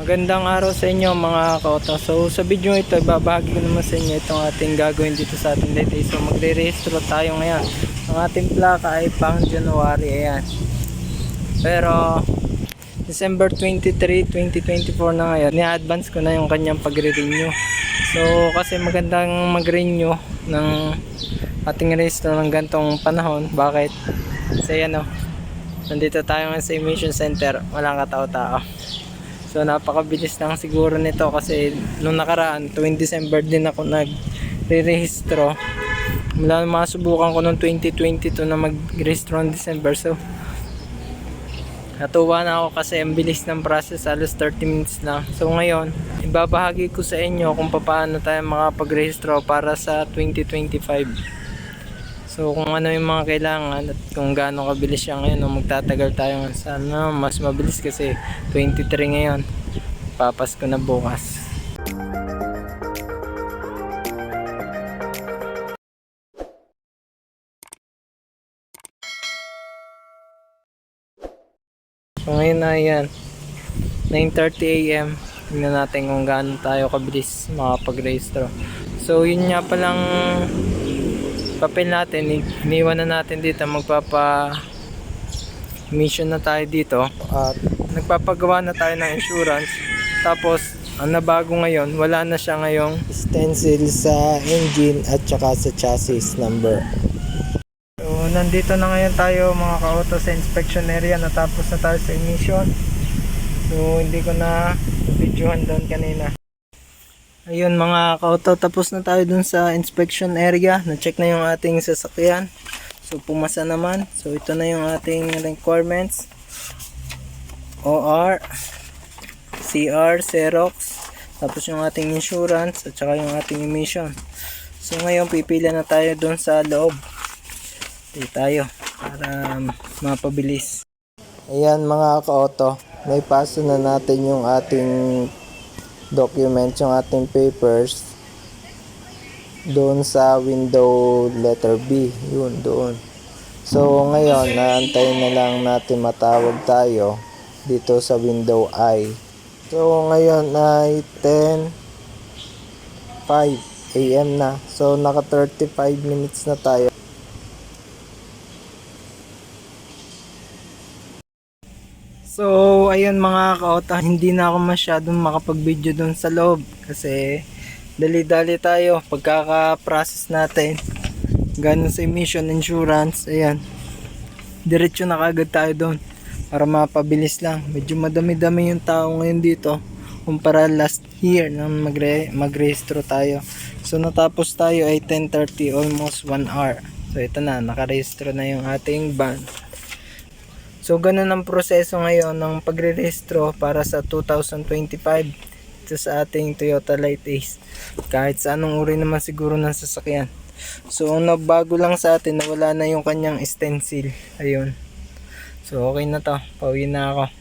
Magandang araw sa inyo mga kaota. So sa video ito, babahagi ko naman sa inyo itong ating gagawin dito sa ating date. So magre-rehistro tayo ngayon. Ang ating plaka ay pang January. Ayan. Pero December 23, 2024 na ngayon. Ni-advance ko na yung kanyang pagre-renew. So kasi magandang mag-renew ng ating rehistro ng gantong panahon. Bakit? Kasi ano, nandito tayo ngayon sa emission center. Walang katao-tao. So napakabilis lang siguro nito kasi nung nakaraan, tuwing December din ako nag-rehistro. Mula masubukan ko noong 2022 na mag-rehistro ng December. So natuwa na ako kasi ang bilis ng process, alos 30 minutes lang. So ngayon, ibabahagi ko sa inyo kung paano tayo makapag-rehistro para sa 2025. So kung ano yung mga kailangan at kung gaano kabilis siya ngayon o magtatagal tayo ng sana mas mabilis kasi 23 ngayon. Papas ko na bukas. So ngayon na yan. 9.30 a.m. Tingnan natin kung gaano tayo kabilis makapag-rehistro. So yun nga palang papel natin, iniwan na natin dito, magpapa mission na tayo dito at nagpapagawa na tayo ng insurance. Tapos, ang nabago ngayon, wala na siya ngayong stencil sa engine at saka sa chassis number. So, nandito na ngayon tayo mga ka-auto sa inspection area. Natapos na tayo sa emission. So, hindi ko na videohan doon kanina. Ayun mga kauto, tapos na tayo dun sa inspection area. Na-check na yung ating sasakyan. So pumasa naman. So ito na yung ating requirements. OR, CR, Xerox, tapos yung ating insurance at saka yung ating emission. So ngayon pipila na tayo dun sa loob. Dito tayo para mapabilis. Ayan mga ka-auto, may paso na natin yung ating document yung ating papers doon sa window letter B. Yun doon. So ngayon naantayin na lang natin matawag tayo dito sa window I. So ngayon ay 10 5 AM na. So naka 35 minutes na tayo So, ayun mga kaota, hindi na ako masyadong makapag-video dun sa loob kasi dali-dali tayo pagkaka-process natin. Ganun sa emission insurance, ayan. Diretso na kagad tayo doon para mapabilis lang. Medyo madami-dami yung tao ngayon dito kumpara last year nang magre magrehistro tayo. So natapos tayo ay 10:30 almost 1 hour. So ito na, nakarehistro na yung ating van. So, ganun ang proseso ngayon ng pagre-rehistro para sa 2025 ito sa ating Toyota Light Ace. Kahit sa anong uri naman siguro ng sasakyan. So, ang bago lang sa atin na wala na yung kanyang stencil. Ayun. So, okay na to. Pauwi na ako.